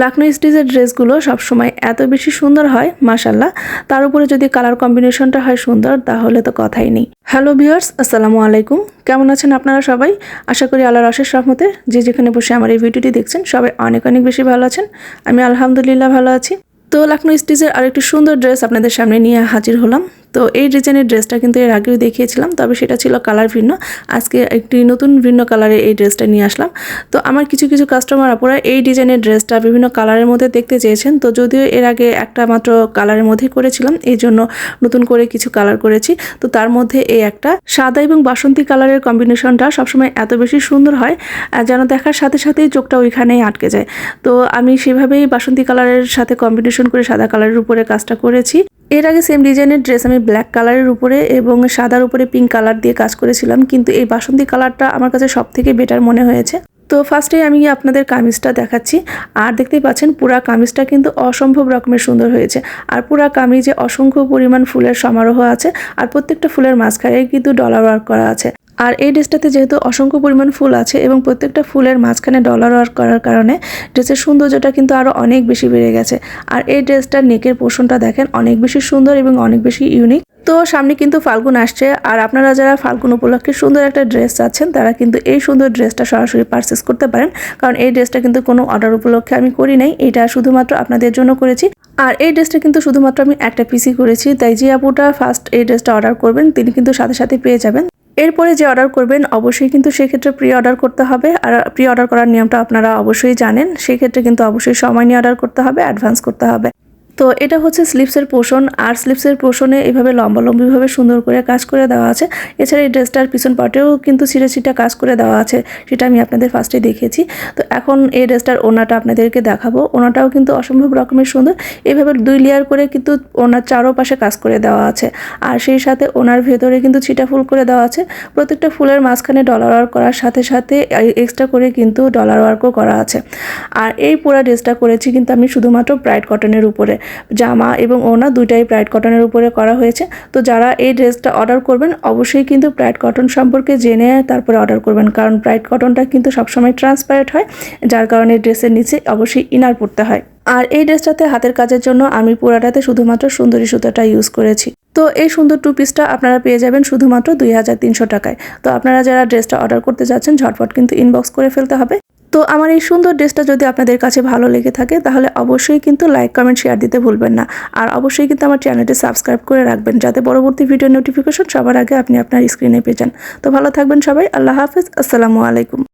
লাকনো স্টিচের ড্রেসগুলো সবসময় এত বেশি সুন্দর হয় মাসাল্লাহ তার উপরে যদি কালার কম্বিনেশনটা হয় সুন্দর, তাহলে তো কথাই নেই। হ্যালো ভিউয়ার্স আসসালামু আলাইকুম। কেমন আছেন আপনারা সবাই? আশা করি আল্লাহর অশেষ রহমতে যে যেখানে বসে আমার এই ভিডিওটি দেখছেন, সবাই অনেক অনেক বেশি ভালো আছেন। আমি আলহামদুলিল্লাহ ভালো আছি। তো লাকনো স্টিচের আরেকটি সুন্দর ড্রেস আপনাদের সামনে নিয়ে হাজির হলাম। তো এই ডিজাইনের ড্রেসটা কিন্তু এর আগেও দেখিয়েছিলাম, তবে সেটা ছিল কালার ভিন্ন। আজকে একটি নতুন ভিন্ন কালারের এই ড্রেসটা নিয়ে আসলাম। তো আমার কিছু কিছু কাস্টমার আপুরা এই ডিজাইনের ড্রেসটা বিভিন্ন কালারের মধ্যে দেখতে চেয়েছেন, তো যদিও এর আগে একটা মাত্র কালারের মধ্যেই করেছিলাম, এই জন্য নতুন করে কিছু কালার করেছি। তো তার মধ্যে এই একটা সাদা এবং বাসন্তী কালারের কম্বিনেশনটা সবসময় এত বেশি সুন্দর হয় যেন দেখার সাথে সাথেই চোখটা ওইখানেই আটকে যায়। তো আমি সেভাবেই বাসন্তী কালারের সাথে কম্বিনেশন করে সাদা কালারের উপরে কাজটা করেছি। এর আগে সেম ডিজাইনের ড্রেস আমি ব্ল্যাক কালারের উপরে এবং সাদার উপরে পিঙ্ক কালার দিয়ে কাজ করেছিলাম, কিন্তু এই বাসন্তী কালারটা আমার কাছে সব থেকে বেটার মনে হয়েছে। তো ফার্স্টে আমি আপনাদের কামিজটা দেখাচ্ছি, আর দেখতেই পাচ্ছেন পুরা কামিজটা কিন্তু অসম্ভব রকমের সুন্দর হয়েছে। আর পুরা কামিজে অসংখ্য পরিমাণ ফুলের সমারোহ আছে, আর প্রত্যেকটা ফুলের মাঝখানে কিন্তু ডলার ওয়ার্ক করা আছে। আর এই ড্রেসটাতে যেহেতু অসংখ্য পরিমাণ ফুল আছে এবং প্রত্যেকটা ফুলের মাঝখানে ডলার ওয়ার্ক করার কারণে ড্রেসের সৌন্দর্যটা কিন্তু আরও অনেক বেশি বেড়ে গেছে। আর এই ড্রেসটার নেকের পোষণটা দেখেন, অনেক বেশি সুন্দর এবং অনেক বেশি ইউনিক তো সামনে কিন্তু ফাল্গুন আসছে, আর আপনারা যারা ফাল্গুন উপলক্ষে সুন্দর একটা ড্রেস চাচ্ছেন, তারা কিন্তু এই সুন্দর ড্রেসটা সরাসরি পারচেস করতে পারেন। কারণ এই ড্রেসটা কিন্তু কোনো অর্ডার উপলক্ষে আমি করি নাই, এটা শুধুমাত্র আপনাদের জন্য করেছি। আর এই ড্রেসটা কিন্তু শুধুমাত্র আমি একটা পিসি করেছি, তাই যে আপুটা ফার্স্ট এই ড্রেসটা অর্ডার করবেন, তিনি কিন্তু সাথে সাথে পেয়ে যাবেন। এরপরে যে অর্ডার করবেন, অবশ্যই কিন্তু সেক্ষেত্রে প্রি অর্ডার করতে হবে। আর প্রি অর্ডার করার নিয়মটা আপনারা অবশ্যই জানেন। সেক্ষেত্রে কিন্তু অবশ্যই সময় নিয়ে অর্ডার করতে হবে অ্যাডভান্স করতে হবে। তো এটা হচ্ছে স্লিপসের পোষণ। আর স্লিপসের পোষণে এভাবে লম্বালম্বিভাবে সুন্দর করে কাজ করে দেওয়া আছে। এছাড়া এই ড্রেসটার পিছন পাটেও কিন্তু ছিঁড়ে ছিটা কাজ করে দেওয়া আছে, সেটা আমি আপনাদের ফার্স্টে দেখিয়েছি তো এখন এই ড্রেসটার ওনাটা আপনাদেরকে দেখাবো। ওনাটাও কিন্তু অসম্ভব রকমের সুন্দর। এভাবে দুই লেয়ার করে কিন্তু ওনার চারোপাশে কাজ করে দেওয়া আছে। আর সেই সাথে ওনার ভেতরে কিন্তু ছিটা ফুল করে দেওয়া আছে। প্রত্যেকটা ফুলের মাঝখানে ডলার ওয়ার্ক করার সাথে সাথে এক্সট্রা করে কিন্তু ডলার ওয়ার্কও করা আছে। আর এই পুরো ড্রেসটা করেছি কিন্তু আমি শুধুমাত্র ব্রাইট কটনের উপরে। জামা এবং ওনা দুইটাই ব্রাইট কটনের উপরে করা হয়েছে। তো যারা এই ড্রেসটা অর্ডার করবেন, অবশ্যই কিন্তু ব্রাইট কটন সম্পর্কে জেনে তারপরে অর্ডার করবেন। কারণ ব্রাইট কটনটা কিন্তু সবসময় ট্রান্সপারেন্ট হয়, যার কারণে ড্রেসের নিচে অবশ্যই ইনার পড়তে হয়। আর এই ড্রেসটাতে হাতের কাজের জন্য আমি পুরাটাতে শুধুমাত্র সুন্দরী সুতোটা ইউজ করেছি। তো এই সুন্দর টু পিসটা আপনারা পেয়ে যাবেন শুধুমাত্র দুই হাজার তিনশো টাকায়। তো আপনারা যারা ড্রেসটা অর্ডার করতে যাচ্ছেন, ঝটপট কিন্তু ইনবক্স করে ফেলতে হবে। তো আমার এই সুন্দর ড্রেসটা যদি আপনাদের কাছে ভালো লেগে থাকে, তাহলে অবশ্যই কিন্তু লাইক কমেন্ট শেয়ার দিতে ভুলবেন না। আর অবশ্যই কিন্তু আমার চ্যানেলটি সাবস্ক্রাইব করে রাখবেন, যাতে পরবর্তী ভিডিও নোটিফিকেশন সবার আগে আপনি আপনার স্ক্রিনে পেয়ে যান। তো ভালো থাকবেন সবাই, আল্লাহ হাফিজ, আসসালামু আলাইকুম।